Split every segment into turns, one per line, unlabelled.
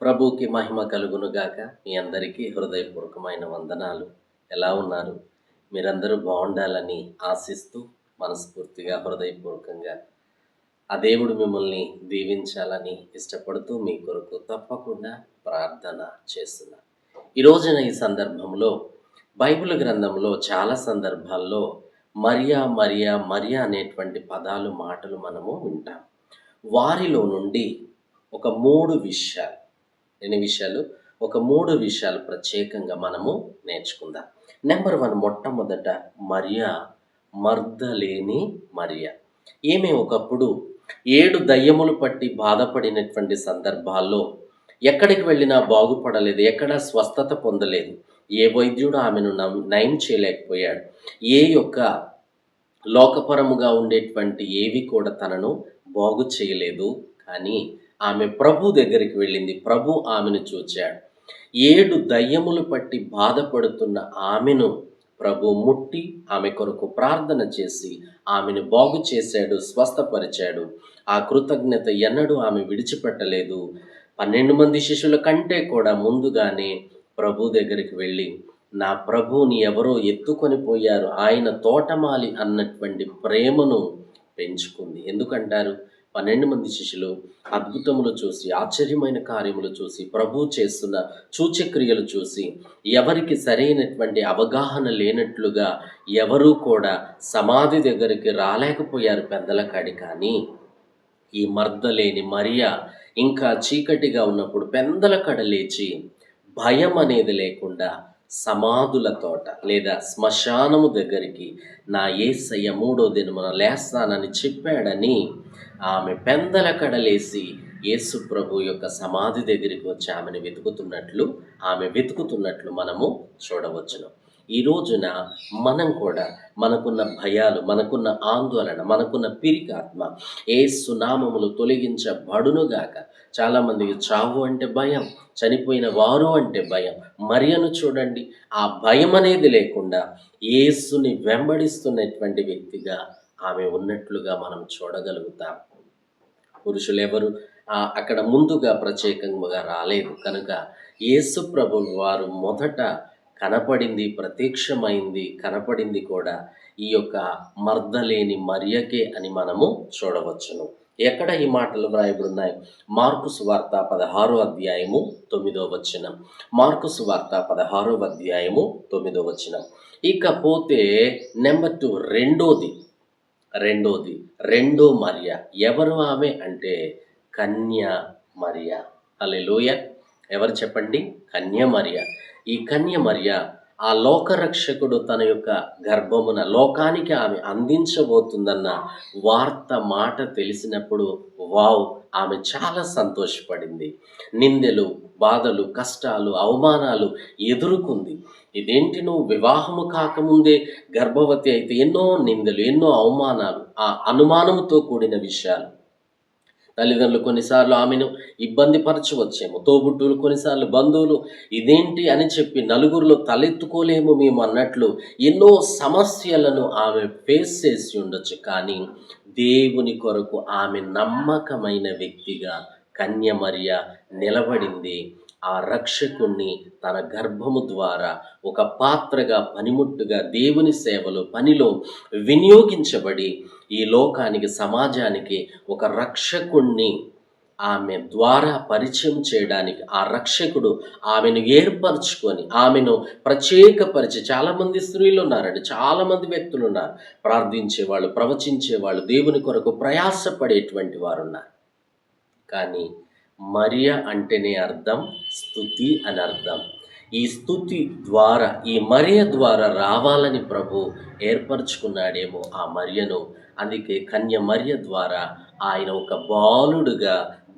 ప్రభుకి మహిమ కలుగునుగాక. మీ అందరికీ హృదయపూర్వకమైన వందనాలు. ఎలా ఉన్నారు? మీరందరూ బాగుండాలని ఆశిస్తూ మనస్ఫూర్తిగా హృదయపూర్వకంగా ఆ దేవుడు మిమ్మల్ని దీవించాలని ఇష్టపడుతూ మీ కొరకు తప్పకుండా ప్రార్థన చేస్తున్నా. ఈ రోజున ఈ సందర్భంలో బైబిల్ గ్రంథంలో చాలా సందర్భాల్లో మరియా మరియా మరియా అనేటువంటి పదాలు మాటలు మనము వింటాం. వారిలో నుండి ఒక మూడు విషయాలు ఎన్ని విషయాలు? ఒక మూడు విషయాలు ప్రత్యేకంగా మనము నేర్చుకుందాం. నెంబర్ వన్ మొట్టమొదట మరియా మర్దలేని మరియా. ఈమె ఒకప్పుడు ఏడు దయ్యములు పట్టి బాధపడినటువంటి సందర్భాల్లో ఎక్కడికి వెళ్ళినా బాగుపడలేదు ఎక్కడ స్వస్థత పొందలేదు. ఏ వైద్యుడు ఆమెను నమ్- నయం చేయలేకపోయాడు. ఏ యొక్క లోకపరముగా ఉండేటువంటి ఏవి కూడా తనను బాగు చేయలేదు. కానీ ఆమె ప్రభు దగ్గరికి వెళ్ళింది. ప్రభు ఆమెను చూచాడు. ఏడు దయ్యములు పట్టి బాధపడుతున్న ఆమెను ప్రభు ముట్టి ఆమె కొరకు ప్రార్థన చేసి ఆమెను బాగు చేశాడు స్వస్థపరిచాడు. ఆ కృతజ్ఞత ఎన్నడూ ఆమె విడిచిపెట్టలేదు. పన్నెండు మంది శిష్యుల కంటే కూడా ముందుగానే ప్రభు దగ్గరికి వెళ్ళి నా ప్రభువుని ఎవరో ఎత్తుకొని పోయారు. ఆయన తోటమాలి అన్నటువంటి ప్రేమను పెంచుకుంది. ఎందుకంటారు? పన్నెండు మంది శిష్యులు అద్భుతములు చూసి ఆశ్చర్యమైన కార్యములు చూసి ప్రభు చేస్తున్న సూచక్రియలు చూసి ఎవరికి సరైనటువంటి అవగాహన లేనట్లుగా ఎవరూ కూడా సమాధి దగ్గరికి రాలేకపోయారు పెద్దల కాడి. కానీ ఈ మర్దలేని మరియా ఇంకా చీకటిగా ఉన్నప్పుడు పెందల కడ లేచి భయం అనేది లేకుండా సమాధుల తోట లేదా శ్మశానము దగ్గరికి నా ఏసయ్య మూడో దినమున లేస్తానని చెప్పాడని ఆమె పెందల కడలేసి యేసు ప్రభు యొక్క సమాధి దగ్గరికి వచ్చి ఆమెను వెతుకుతున్నట్లు ఆమె వెతుకుతున్నట్లు మనము చూడవచ్చును. ఈ రోజున మనం కూడా మనకున్న భయాలు మనకున్న ఆందోళన మనకున్న పిరికాత్మ ఏ సునామములు తొలగించబడునుగాక చాలామందికి చావు అంటే భయం చనిపోయిన వారు అంటే భయం. మరియను చూడండి ఆ భయం అనేది లేకుండా ఏసుని వెంబడిస్తున్నటువంటి వ్యక్తిగా ఆమె ఉన్నట్లుగా మనం చూడగలుగుతాం. పురుషులు ఎవరు అక్కడ ముందుగా ప్రత్యేకంగా రాలేదు. కనుక యేసు ప్రభు వారు మొదట కనపడింది ప్రత్యక్షమైంది కనపడింది కూడా ఈ యొక్క మర్దలేని మర్యకే అని మనము చూడవచ్చును. ఎక్కడ ఈ మాటలు వ్రాయబడున్నాయి? మార్కు సువార్త పదహారో అధ్యాయము తొమ్మిదో వచనం. మార్కు సువార్త పదహారో అధ్యాయము తొమ్మిదో వచనం. ఇకపోతే నెంబర్ టూ రెండోది. రెండోది రెండో మరియ. ఎవరు ఆమె అంటే కన్య మరియ. అలెలోయ ఎవరు చెప్పండి? కన్య మరియ. ఈ కన్య మరియ ఆ లోకరక్షకుడు తన యొక్క గర్భమున లోకానికి ఆమె అందించబోతుందన్న వార్త మాట తెలిసినప్పుడు వావ్ ఆమె చాలా సంతోషపడింది. నిందెలు బాధలు కష్టాలు అవమానాలు ఎదుర్కొంది. ఇదేంటి నువ్వు వివాహము కాకముందే గర్భవతి అయితే ఎన్నో నిందలు ఎన్నో అవమానాలు ఆ అనుమానముతో కూడిన విషయాలు. తల్లిదండ్రులు కొన్నిసార్లు ఆమెను ఇబ్బంది పరచవచ్చేమో తోబుట్టులు కొన్నిసార్లు బంధువులు ఇదేంటి? అని చెప్పి నలుగురిలో తలెత్తుకోలేము మేము అన్నట్లు ఎన్నో సమస్యలను ఆమె ఫేస్ చేసి ఉండొచ్చు. కానీ దేవుని కొరకు ఆమె నమ్మకమైన వ్యక్తిగా కన్యమర్య నిలబడింది. ఆ రక్షకుణ్ణి తన గర్భము ద్వారా ఒక పాత్రగా పనిముట్టుగా దేవుని సేవలో పనిలో వినియోగించబడి ఈ లోకానికి సమాజానికి ఒక రక్షకుణ్ణి ఆమె ద్వారా పరిచయం చేయడానికి ఆ రక్షకుడు ఆమెను ఏర్పరచుకొని ఆమెను ప్రత్యేకపరిచి చాలామంది స్త్రీలు ఉన్నారండి చాలామంది వ్యక్తులు ఉన్నారు. ప్రార్థించేవాళ్ళు ప్రవచించేవాళ్ళు దేవుని కొరకు ప్రయాసపడేటువంటి వారు ఉన్నారు. కానీ మరియ అంటేనే అర్థం స్థుతి అని అర్థం. ఈ స్థుతి ద్వారా ఈ మరియ ద్వారా రావాలని ప్రభు ఏర్పరచుకున్నాడేమో ఆ మరియను. అందుకే కన్య మరియ ద్వారా ఆయన ఒక బాలుడుగా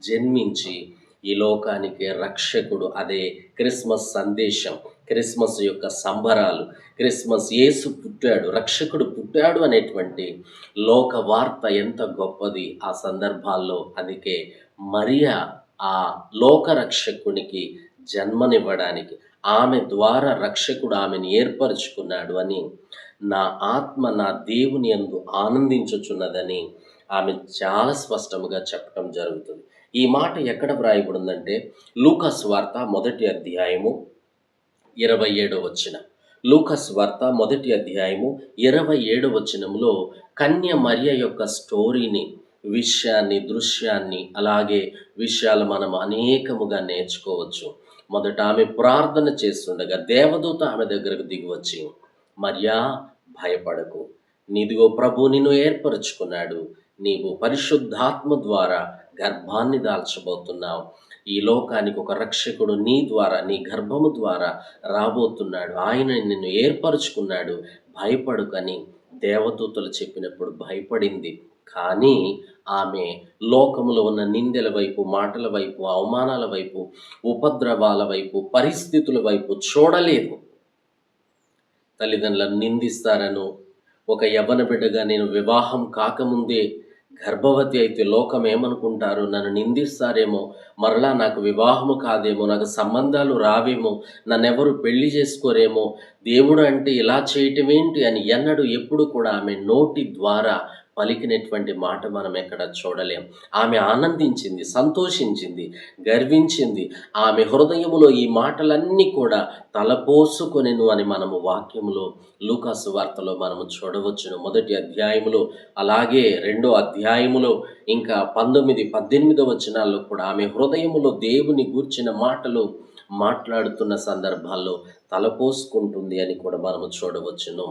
జన్మించి ఈ లోకానికి రక్షకుడు. అదే క్రిస్మస్ సందేశం క్రిస్మస్ యొక్క సంబరాలు క్రిస్మస్ యేసు పుట్టాడు రక్షకుడు పుట్టాడు అనేటువంటి లోక వార్త ఎంత గొప్పది ఆ సందర్భాల్లో. అందుకే మరియా ఆ లోకరక్షకునికి జన్మనివ్వడానికి ఆమె ద్వారా రక్షకుడు ఆమెను ఏర్పరచుకున్నాడు అని నా ఆత్మ నా దేవుని యందు ఆనందించుచున్నదని ఆమె చాలా స్పష్టముగా చెప్పడం జరుగుతుంది. ఈ మాట ఎక్కడ వ్రాయబడిందంటే లూకస్ వార్త మొదటి అధ్యాయము ఇరవై ఏడో వచ్చిన. లూకస్ వార్త మొదటి అధ్యాయము ఇరవై ఏడో వచనంలో కన్య మరియ యొక్క స్టోరీని విషయాన్ని దృశ్యాన్ని అలాగే విషయాలు మనం అనేకముగా నేర్చుకోవచ్చు. మొదట ఆమె ప్రార్థన చేస్తుండగా దేవదూత ఆమె దగ్గరకు దిగివచ్చి మరియా భయపడకు. నీదిగో ప్రభు నిన్ను ఏర్పరచుకున్నాడు. నీవు పరిశుద్ధాత్మ ద్వారా గర్భాన్ని దాల్చబోతున్నావు. ఈ లోకానికి ఒక రక్షకుడు నీ ద్వారా నీ గర్భము ద్వారా రాబోతున్నాడు. ఆయన నిన్ను ఏర్పరచుకున్నాడు. భయపడుకని దేవదూతలు చెప్పినప్పుడు భయపడింది. కానీ ఆమె లోకములో ఉన్న నిందెల వైపు మాటల వైపు అవమానాల వైపు ఉపద్రవాల వైపు పరిస్థితుల వైపు చూడలేదు. తల్లిదండ్రులను నిందిస్తారను. ఒక యవ్వన బిడ్డగా నేను వివాహం కాకముందే గర్భవతి అయితే లోకం ఏమనుకుంటారు? నన్ను నిందిస్తారేమో? మరలా నాకు వివాహము కాదేమో? నాకు సంబంధాలు రావేమో? నన్నెవరు పెళ్ళి చేసుకోరేమో? దేవుడు అంటే ఇలా చేయటం ఏంటి అని ఎన్నడూ ఎప్పుడు కూడా ఆమె నోటి ద్వారా పలికినటువంటి మాట మనం ఎక్కడ చూడలేం. ఆమె ఆనందించింది సంతోషించింది గర్వించింది. ఆమె హృదయములో ఈ మాటలన్నీ కూడా తలపోసుకొనెను అని మనము వాక్యములో లూకాసు వార్తలో మనము చూడవచ్చును. మొదటి అధ్యాయములో అలాగే రెండో అధ్యాయములో ఇంకా పంతొమ్మిది పద్దెనిమిదో వచనాల్లో కూడా ఆమె హృదయములో దేవుని గూర్చిన మాటలు మాట్లాడుతున్న సందర్భాల్లో తలపోసుకుంటుంది అని కూడా మనము చూడవచ్చును.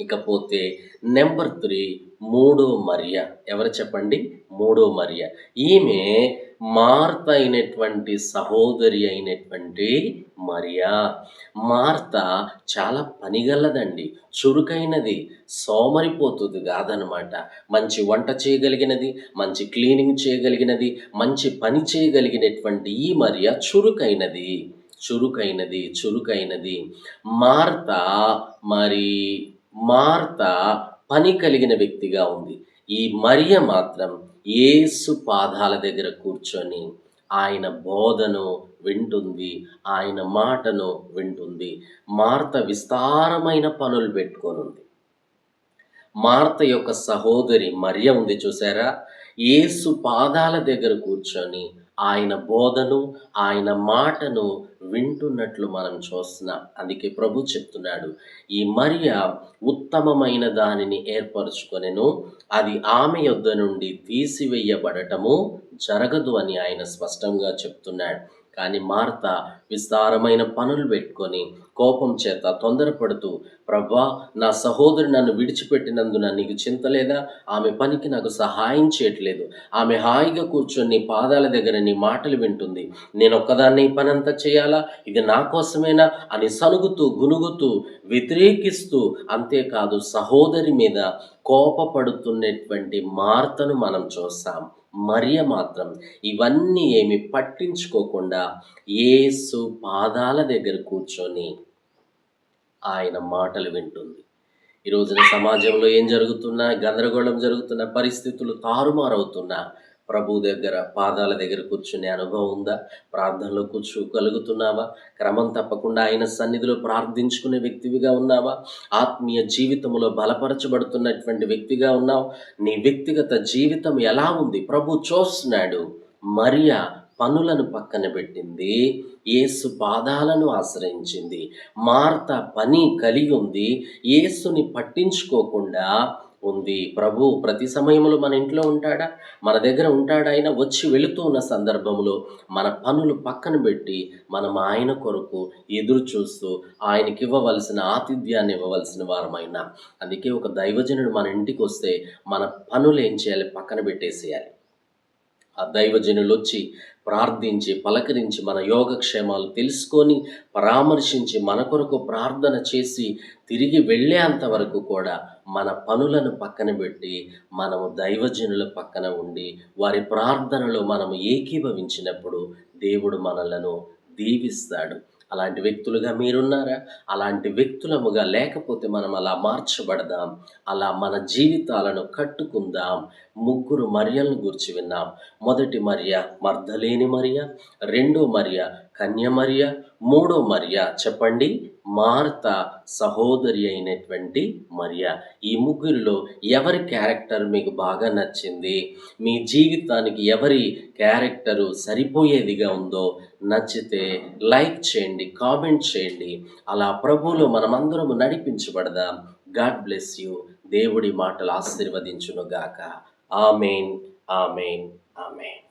ఇకపోతే నెంబర్ త్రీ మూడో మరియ. ఎవరు చెప్పండి? మూడో మరియ. ఈమె మార్త అయినటువంటి సహోదరి అయినటువంటి మరియా. మార్త చాలా పనిగలదండి. చురుకైనది సోమరిపోతుంది కాదనమాట. మంచి వంట చేయగలిగినది మంచి క్లీనింగ్ చేయగలిగినది మంచి పని చేయగలిగినటువంటి ఈ మరియ చురుకైనది. చురుకైనది చురుకైనది. మార్త మరి మార్త పని కలిగిన వ్యక్తిగా ఉంది. ఈ మరియ మాత్రం ఏసు పాదాల దగ్గర కూర్చొని ఆయన బోధను వింటుంది ఆయన మాటను వింటుంది. మార్త విస్తారమైన పనులు పెట్టుకొని ఉంది మార్త యొక్క సహోదరి మరియ ఉంది చూసారా? ఏసు పాదాల దగ్గర కూర్చొని ఆయన బోధను ఆయన మాటను వింటున్నట్లు మనం చూస్తున్నాం. అందుకే ప్రభు చెప్తున్నాడు ఈ మరియ ఉత్తమమైన దానిని ఏర్పరచుకొనెను అది ఆమె యొద్ద నుండి తీసివేయబడటము జరగదు అని ఆయన స్పష్టంగా చెప్తున్నాడు. కానీ మార్త విస్తారమైన పనులు పెట్టుకొని కోపం చేత తొందరపడుతూ ప్రభా నా సహోదరి నన్ను విడిచిపెట్టినందున నీకు చింత లేదా? ఆమె పనికి నాకు సహాయం చేయట్లేదు. ఆమె హాయిగా కూర్చొని నీ పాదాల దగ్గర నీ మాటలు వింటుంది. నేను ఒక్కదాన్ని ఈ పని అంతా చేయాలా? ఇది నా కోసమేనా? అని సనుగుతూ గునుగుతూ వ్యతిరేకిస్తూ అంతేకాదు సహోదరి మీద కోపపడుతున్నటువంటి మార్తను మనం చూస్తాం. మరియ మాత్రం ఇవన్నీ ఏమి పట్టించుకోకుండా ఏసు పాదాల దగ్గర కూర్చొని ఆయన మాటలు వింటుంది. ఈ రోజున సమాజంలో ఏం జరుగుతున్నా గందరగోళం జరుగుతున్న పరిస్థితులు తారుమారవుతున్నా ప్రభు దగ్గర పాదాల దగ్గర కూర్చునే అనుభవం ఉందా? ప్రార్థనలో కూర్చోగలుగుతున్నావా క్రమం తప్పకుండా ఆయన సన్నిధిలో ప్రార్థించుకునే వ్యక్తివిగా ఉన్నావా? ఆత్మీయ జీవితంలో బలపరచబడుతున్నటువంటి వ్యక్తిగా ఉన్నావు? నీ వ్యక్తిగత జీవితం ఎలా ఉంది? ప్రభు చూస్తున్నాడు. మరియా పనులను పక్కన పెట్టింది. యేసు పాదాలను ఆశ్రయించింది. మార్త పని కలిగి ఉంది. యేసుని పట్టించుకోకుండా ఉంది. ప్రభు ప్రతి సమయంలో మన ఇంట్లో ఉంటాడా? మన దగ్గర ఉంటాడా ఆయన వచ్చి వెళుతూ ఉన్న సందర్భంలో మన పనులు పక్కన పెట్టి మనం ఆయన కొరకు ఎదురు చూస్తూ ఆయనకి ఇవ్వవలసిన ఆతిథ్యాన్ని ఇవ్వవలసిన వారమైనా. అందుకే ఒక దైవజనుడు మన ఇంటికి వస్తే మన పనులు ఏం చేయాలి? పక్కన పెట్టేసేయాలి. ఆ దైవజనులు వచ్చి ప్రార్థించి పలకరించి మన యోగక్షేమాలు తెలుసుకొని పరామర్శించి మన కొరకు ప్రార్థన చేసి తిరిగి వెళ్ళేంత వరకు కూడా మన పనులను పక్కన పెట్టి మనము దైవజనుల పక్కన ఉండి వారి ప్రార్థనలో మనము ఏకీభవించినప్పుడు దేవుడు మనలను దీవిస్తాడు. అలాంటి వ్యక్తులుగా మీరున్నారా? అలాంటి వ్యక్తులముగా లేకపోతే మనం అలా మార్చబడదాం. అలా మన జీవితాలను కట్టుకుందాం. ముగ్గురు మర్యలను గురించి విన్నాం. మొదటి మర్య మర్దలేని మర్య రెండో మర్య కన్య మరియ మూడో మర్య చెప్పండి? మార్త సహోదరి అయినటువంటి మరియా. ఈ ముగ్గురిలో ఎవరి క్యారెక్టర్ మీకు బాగా నచ్చింది? మీ జీవితానికి ఎవరి క్యారెక్టరు సరిపోయేదిగా ఉందో నచ్చితే లైక్ చేయండి కామెంట్ చేయండి. అలా ప్రభువులో మనమందరము నడిపించబడదాం. God bless you. దేవుడి మాటలు ఆశీర్వదించును గాక ఆమెన్ ఆమెన్ ఆమెన్.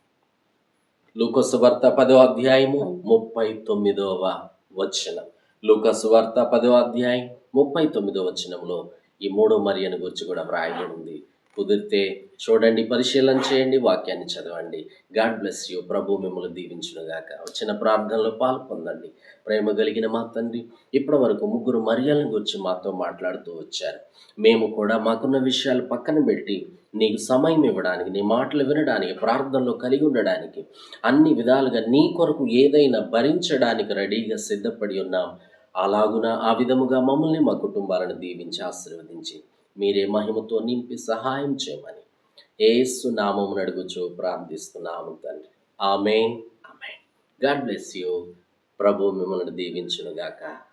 లూకసు వార్త పదో అధ్యాయము ముప్పై తొమ్మిదవ వచనం. లూకసు వార్త పదవ అధ్యాయం ముప్పై తొమ్మిదో వచనంలో ఈ మూడో మరియను గురించి కూడా వ్రాయబడి ఉంది కుదిరితే చూడండి పరిశీలన చేయండి వాక్యాన్ని చదవండి. God bless you. ప్రభు మిమ్మల్ని దీవించునుగాక. వచ్చిన ప్రార్థనలో పాల్పొందండి ప్రేమ కలిగిన మా తండ్రి ఇప్పటి వరకు ముగ్గురు మర్యాలను గురించి మాతో మాట్లాడుతూ వచ్చారు. మేము కూడా మాకున్న విషయాలు పక్కన పెట్టి నీకు సమయం ఇవ్వడానికి నీ మాటలు వినడానికి ప్రార్థనలో కలిగి ఉండడానికి అన్ని విధాలుగా నీ కొరకు ఏదైనా భరించడానికి రెడీగా సిద్ధపడి ఉన్నాం. అలాగున ఆ విధముగా మమ్మల్ని మా కుటుంబాలను దీవించి ఆశీర్వదించి మీరే మహిమతో నింపి సహాయం చేయమని ఏసు నామమును అడుగుచు ప్రార్థిస్తున్నాము తండ్రి. ఆమె ఆమె గాడ్ బ్లెస్ యూ. ప్రభు మిమ్మల్ని దీవించునుగాక.